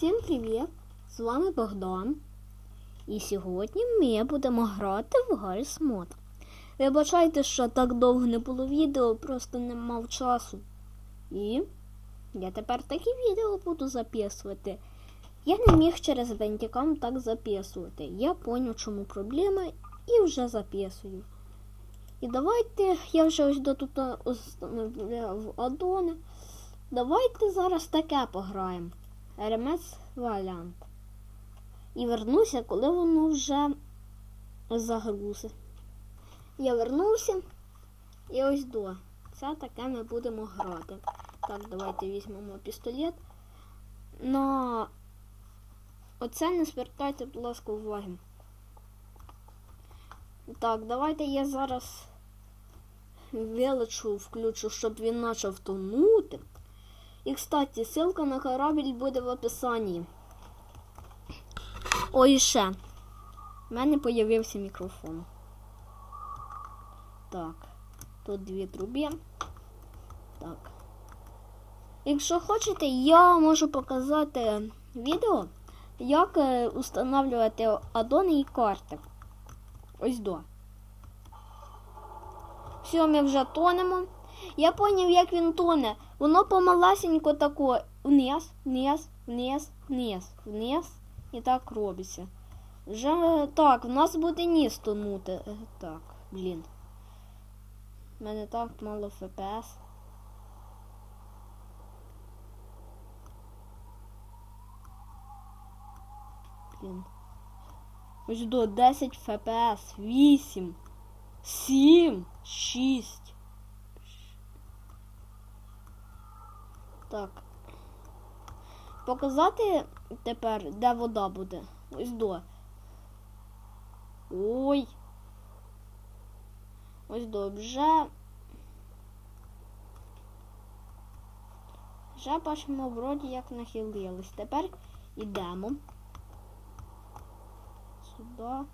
Всім привіт! З вами Богдан. І сьогодні ми будемо грати в Гарріс Мод. Вибачайте, що так довго не було відео, просто не мав часу. І я тепер такі відео буду записувати. Я не міг через бентикам так записувати. Я поняв, чому проблема, і вже записую. І давайте, я вже ось до тут установляв адони. Давайте зараз таке пограємо. РМС Валянт. І вернуся, коли воно вже загрузить. Я вернувся. І ось до. Це таке ми будемо грати. Так, давайте візьмемо пістолет. Но оце не звертайте, будь ласка, уваги. Так, давайте я зараз величу включу, щоб він почав тонути. І, кстати, ссылка на корабль буде в описанні. О, і ще. У мене появився мікрофон. Так. Тут дві труби. Так. Якщо хочете, я можу показати відео, як е, установлювати адони і карти. Ось до. Все, ми вже тонемо. Я поняв, як він тоне. Воно помаласенько тако вниз, вниз, вниз, вниз, вниз. І так робиться. Вже так, в нас буде ніс тонути. Е, Так, блін. У мене так мало ФПС. Блін. Ось до 10 ФПС, 8, 7, 6. Так. Показати тепер, де вода буде. Ось до. Ой. Ось до вже. Вже бачимо, вроді як нахилились. Тепер йдемо. Сюди.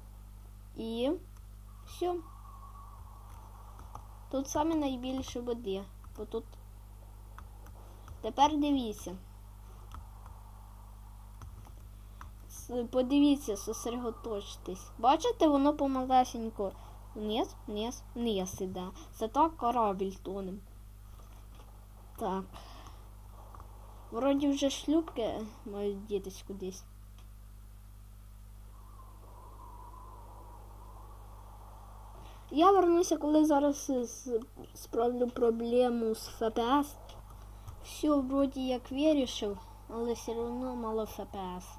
І все. Тут саме найбільше води. Бо тут Тепер дивіться. Подивіться, сосредоточтесь. Бачите, воно помалесенько вниз, вниз, вниз іде. Це так корабель тонем. Так. Вроді вже шлюпки мають дітись кудись. Я вернуся, коли зараз е, справлю проблему з ФПС. Все вроді як вирішив, але все одно мало ФПС.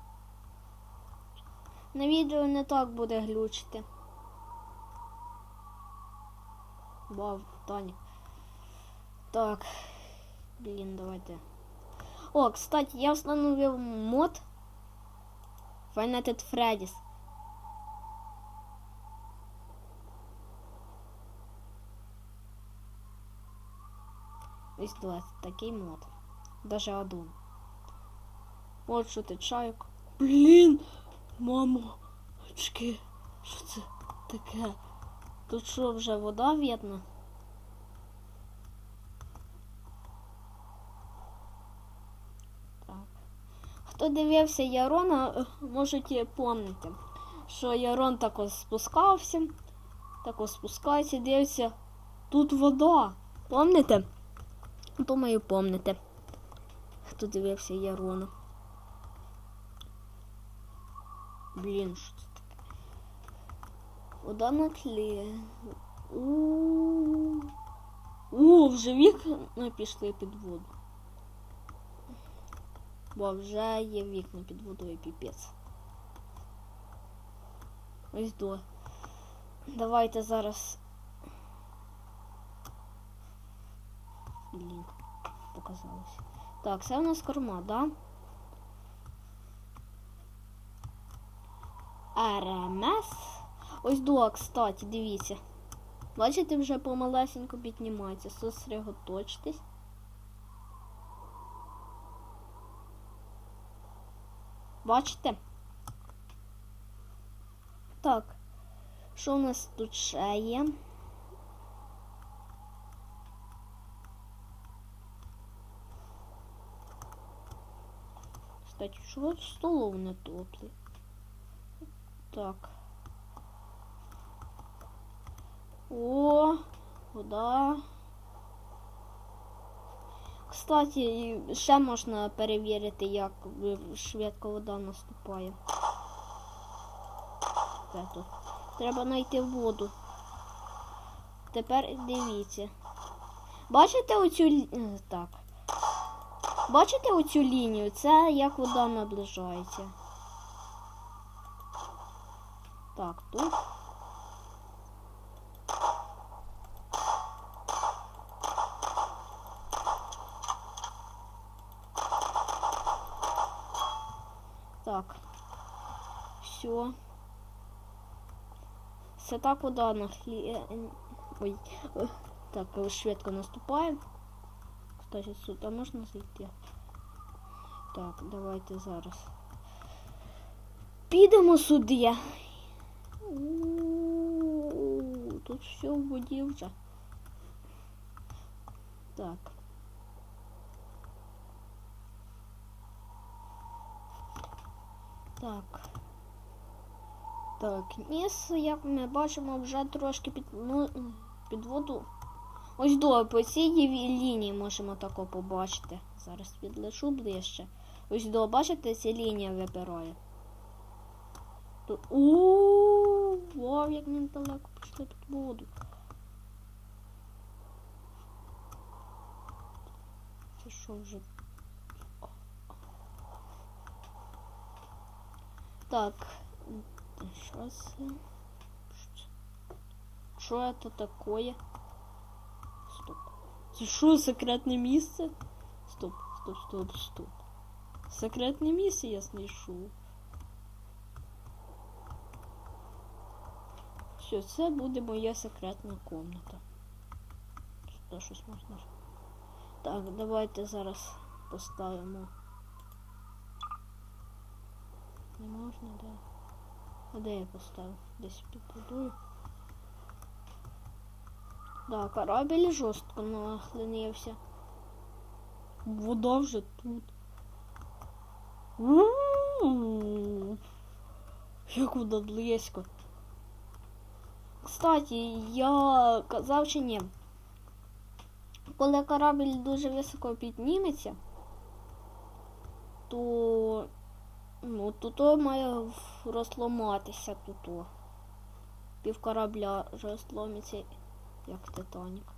На відео не так буде глючити. Вау, Таня. Так. Блін, давайте. О, кстати, я встановив мод Five Nights Freddy's. Ось два, такий мод. Даже один. От що ти чайок. Блін! Мамо, очки, що це таке? Тут що вже вода видно? Так. Хто дивився Ярона, можете пам'ятати, що Ярон тако спускався, тако спускається, дивиться, тут вода. Помните? Думаю, помните. Хто дивився Ярона. Блін, що це таке? Вода на тлі. У. У, вже вікна пішли під воду. Бо вже є вікна під водою піпець. Ось до. Давайте зараз. Блін, показалось. Так, це у нас корма, да? РМС. Ось до, кстати, дивіться. Бачите, вже помалесенько піднімається. Сосредоточтесь. Бачите? Так. Що у нас тут ще є? Кстати, чого столов не топлі? Так. О, вода. Кстати, ще можна перевірити, як е, швидко вода наступає. Треба знайти воду. Тепер дивіться. Бачите оцю е, так. Бачите оцю лінію? Це як вода наближається. Так, тут. Так. Все. Це так вода на хлі... Ой. Ой. Так, е, швидко наступаємо. Кстати, сюди можна зайти. Так, давайте зараз. Підемо сюди. Тут все в воді вже. Так. Так. Так, ніс, як ми бачимо, вже трошки під, ну, під воду. Ось до по цій лінії можемо тако побачити. Зараз підлишу ближче. Ось до, бачите, ця лінія вибирає. То- вау, як ми далеко пішли під воду. Це що вже? Так. Що це? Що це таке? Це що, секретне місце? Стоп, стоп, стоп, стоп. Секретне місце я знайшов. Все, це буде моя секретна комната. Сюди щось можна. Так, давайте зараз поставимо. Не можна, да. А де я поставив? Десь під водою. Да, корабель жорстко нахленився. Вода вже тут. Як вода близько. Кстати, я казав чи ні. Коли корабель дуже високо підніметься, то ну, то має розламатися тут. Пів корабля розломиться, як Титанік.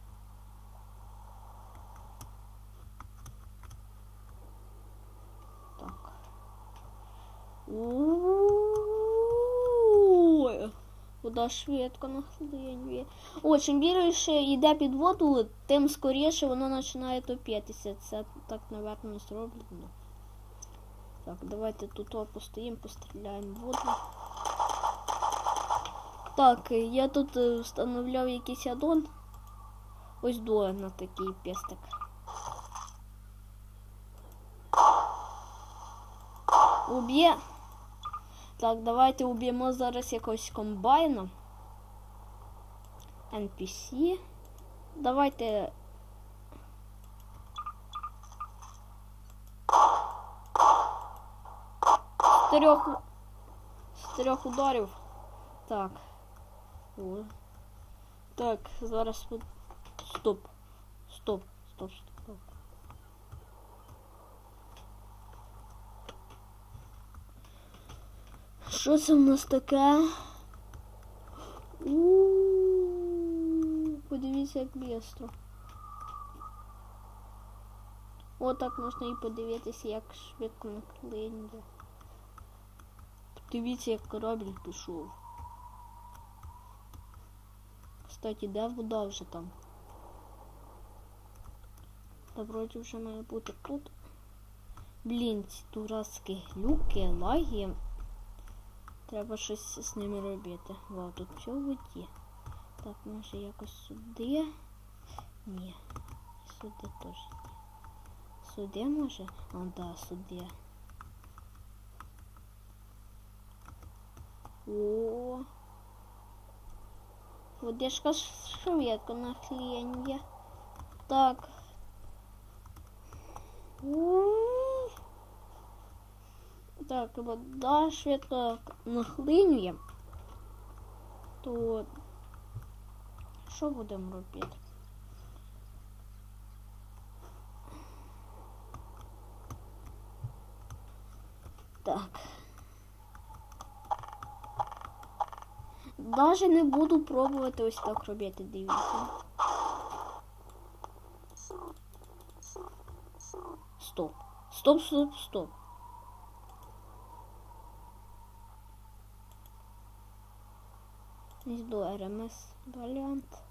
Так. Вода швидко нахлинює. О, чим більше йде під воду, тим скоріше воно починає топитися. Це так, напевно, зроблено. Так, давайте тут постоїмо, постріляємо в воду. Так, я тут е, встановляв якийсь аддон. Ось до на такий пестик. Уб'є. Так, давайте уб'ємо зараз якогось комбайна. NPC. Давайте. З трьох. З трьох ударів. Так. О. Так, зараз. от- Стоп. Стоп. Стоп, стоп. Що це в нас таке? У-у-у, Подивіться, як бістро. О, так можна і подивитися, як швидко наклинює. Подивіться, як корабль пішов. Кстати, де вода вже там? Та вроді вже має бути тут. Блін, ці глюки, лаги. Треба щось з ними робити. Вау, тут все в воді. Так, може якось сюди. Ні. Сюди теж ні. Сюди може? А, да, сюди. О. Водичка швидко нахління. Так. У. Так, вода швидко нахлинює. То що будемо робити? Так. Даже не буду пробувати ось так робити, дивіться. Стоп. Стоп, стоп, стоп. Гніздо РМС варіант.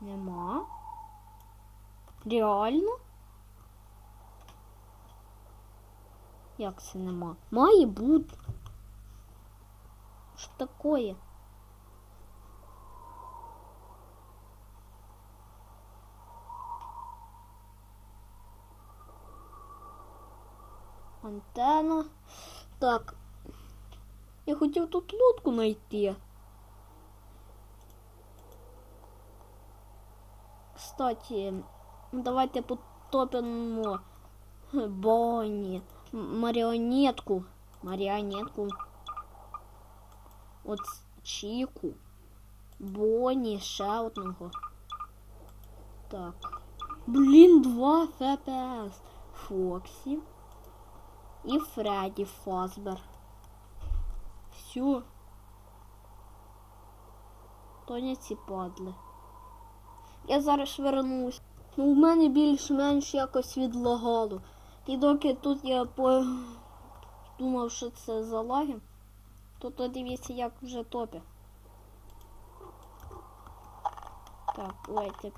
Нема. Реально? Як це нема? Має бути. Що такое? Антенна. Так. Я хотів тут лодку знайти. Кстати, давайте потопимо Бонні. М- Маріонетку. Маріонетку. От Чіку. Бонні, ще. Так. Блін, 2 FPS. Фоксі. І Фредді Фазбер. Все. Тоня ці падли. Я зараз вернусь. Ну, в мене більш-менш якось відлагало. І доки тут я подумав, що це за лаги, то то дивіться, як вже топі. Так, давайте.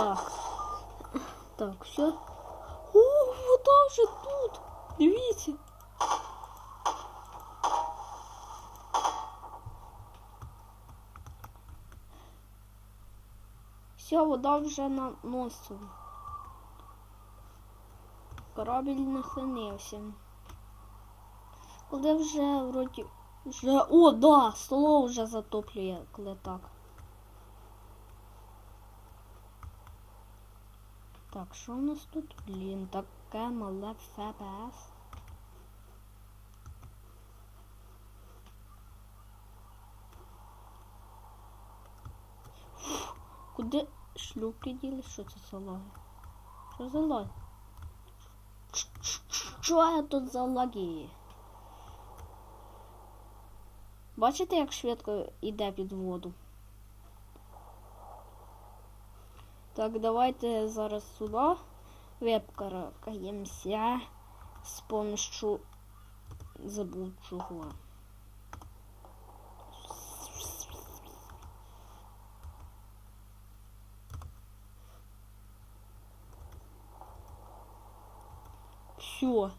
Так. Так, все. О, вода вже тут. Дивіться. Все, вода вже на носу. Корабель нахилинився. Коли вже вроді вже. О, да! Столо вже затоплює, коли так. Так, що у нас тут? Блін, таке мале ФПС. Куди шлюпки діли? Що це за лаги? Що за лаги? Що я тут за лаги? Бачите, як швидко йде під воду? Так, давайте зараз сюди випкаракаємося з помощью забув чого. Все.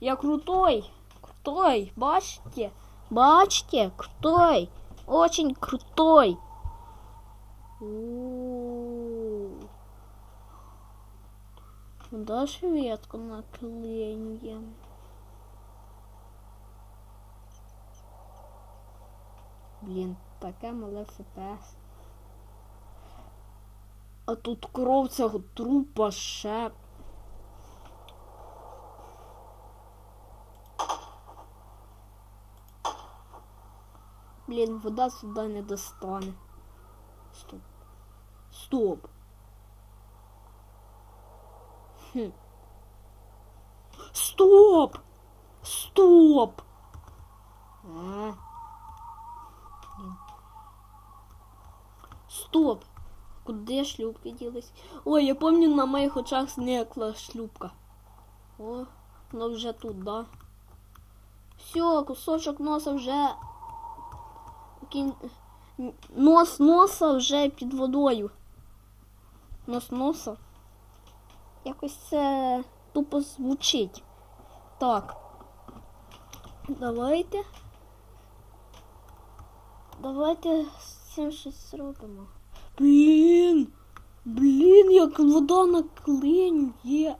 Я крутой. Крутой. Бачите? Бачите? Крутой. Очень крутой. У-у-у. Да, шведку наклеюємо. Блін, таке мале ФПС. А тут кров цього трупа ще. Блін, вода сюди не достане. Стоп. Стоп. Хм. Стоп! Стоп! А. Стоп! Куди шлюпки ділись? Ой, я пам'ятаю, на моїх очах зникла шлюпка. О, вона вже тут, да? Все, кусочок носа вже. Нос носа вже під водою. Нос носа. Якось це тупо звучить. Так. Давайте. Давайте з цим щось зробимо. Блін! Блін, як вода на клиню є.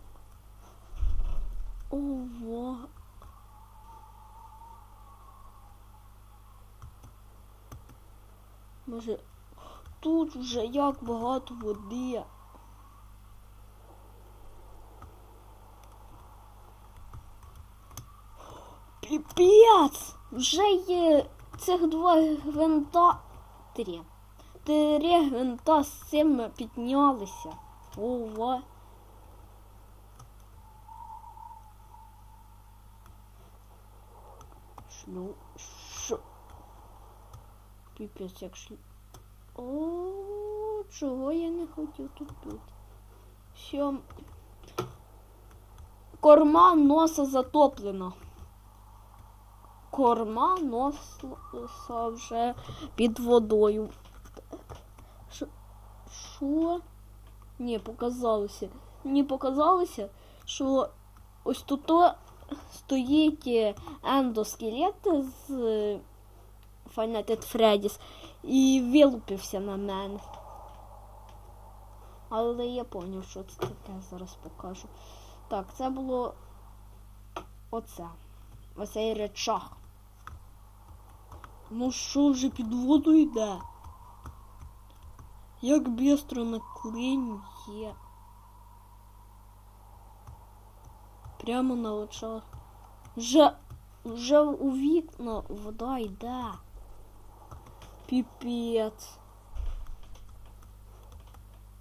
Ова. Може, тут вже як багато води. Піпець! Вже є цих два гвинта. Три. Три гвинта цим піднялися. Ова. Шлю. Ш. Піпець як шлю. О, чого я не хотів тут бути? Що? Корма носа затоплена. Корма носа вже під водою. Що? Ні, показалося. Мені показалося, що ось тут стоїть е, ендоскелет з е, Five Freddy's і вилупився на мене. Але я поняв, що це таке, зараз покажу. Так, це було оце. Оцей речах. Ну що вже під воду йде? Як бістро на клиню є. Прямо на очах. Вже, вже у вікна вода йде. Піпець.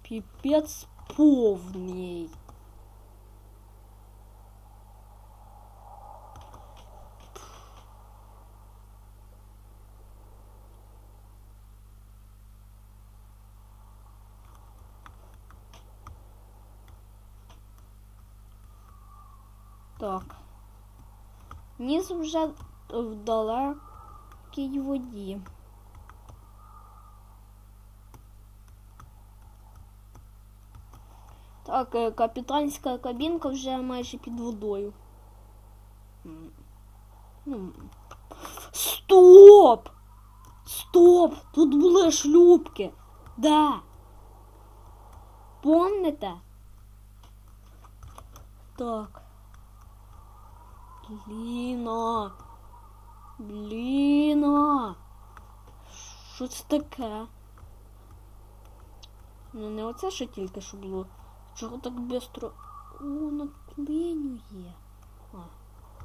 Піпець повний. Ніс вже в далекій воді. Так, е, капітанська кабінка вже майже під водою. М. Ну. Стоп! Стоп! Тут були шлюпки. Де? Помните? Так. Бліна. Бліна. Що це таке? Ну не оце що тільки що було. Чого так бистро? О, на клиню. А,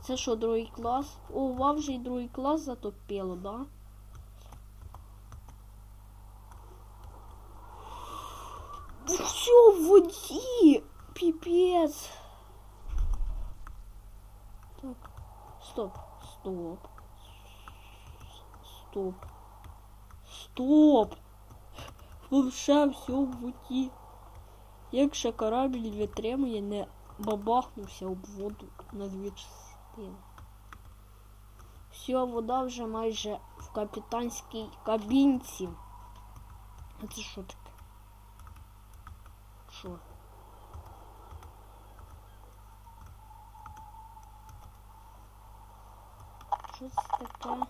це що, другий клас? О, вам вже й другий клас затопило, да? Все в воді! Піпець! Так, стоп, стоп. Стоп. Стоп! Вообще все в воді. Як ще корабль витримує, не бабахнувся об воду на дві частини. Все, вода вже майже в капітанській кабінці. А це що таке? Що? Що це таке?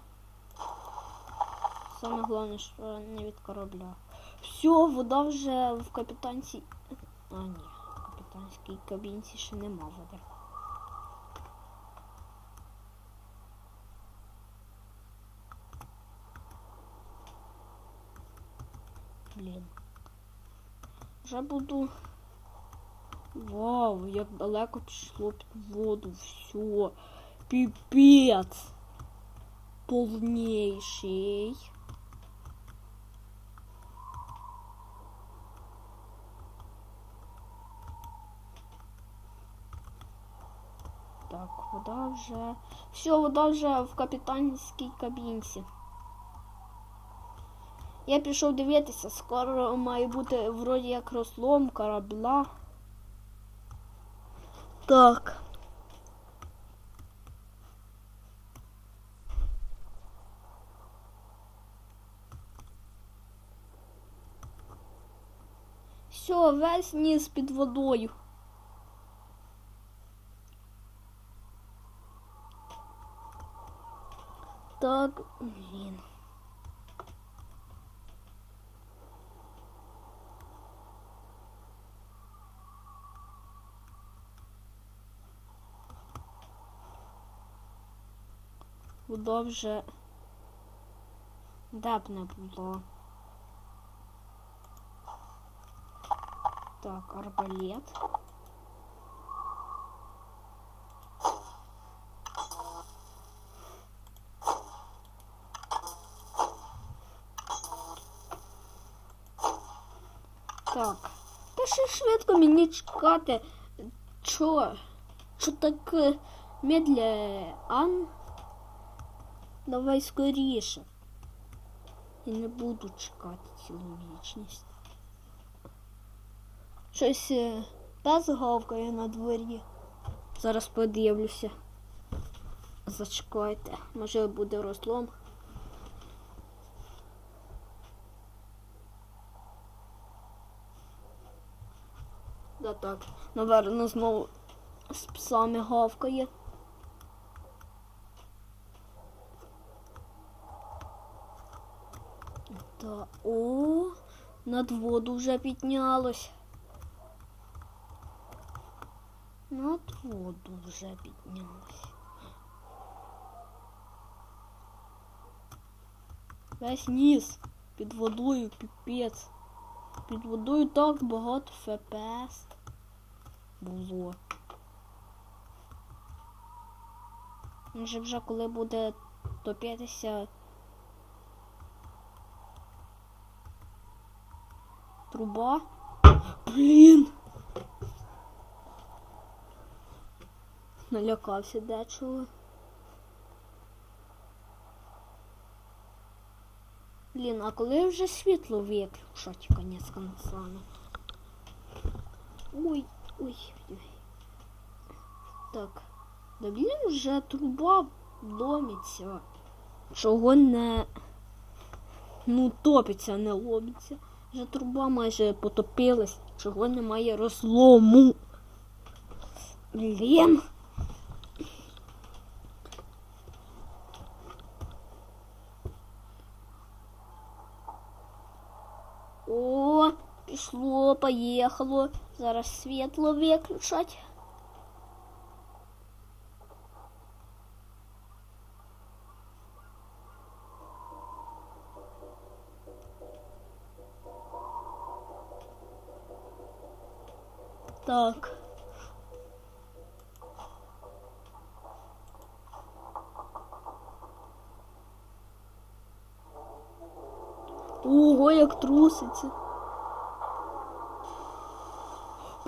Саме головне, що не від корабля. Все, вода вже в капітанці. А, ні, в капітанській кабінці ще нема води. Блін. Вже буду. Вау, як далеко пішло під воду. Все. Піпець. Повніший. Так, вода вже. Все, вода вже в капітанській кабінці. Я пішов дивитися, скоро має бути вроді як розлом корабля. Так. Все, весь ніс під водою. Так, блін. Було вже не було. Так, арбалет. Так. Та ще швидко мені чекати. Чо? Чо так е, медля, Ан? Давай скоріше. Я не буду чекати цілу вічність. Щось пес гавкає на дворі. Зараз подивлюся. Зачекайте, може буде розлом. Да так, наверно, знову з псами гавкає. Та о, над воду вже піднялось. Над воду вже піднялось. Весь ніс під водою піпець. Під водою так багато ФПС було. Може вже коли буде топитися труба. Блін. Налякався дечого. Блін, а коли вже світло виключать, конець концами. Ой, ой, ой. Так. Да блін, вже труба ломиться. Чого не. Ну, топиться, не ломиться. Вже труба майже потопилась, чого немає розлому. Блін. О, пішло, поїхало. Зараз світло виключать. Так. Ого, як труситься.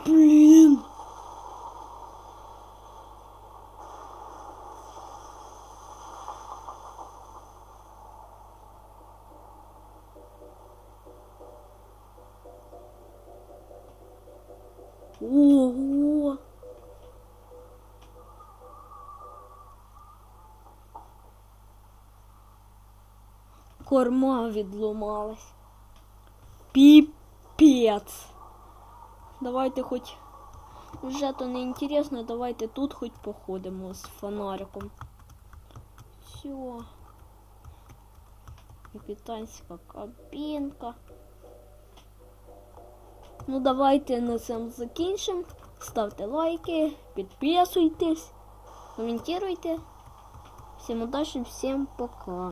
Блін. Ого. Корма відломалась. Піпець. Давайте хоч. Вже то не інтересно, давайте тут хоч походимо з фонариком. Все. Капітанська кабінка. Ну, давайте на цьому закінчимо. Ставте лайки, підписуйтесь, коментуйте. Всім удачі, всім пока.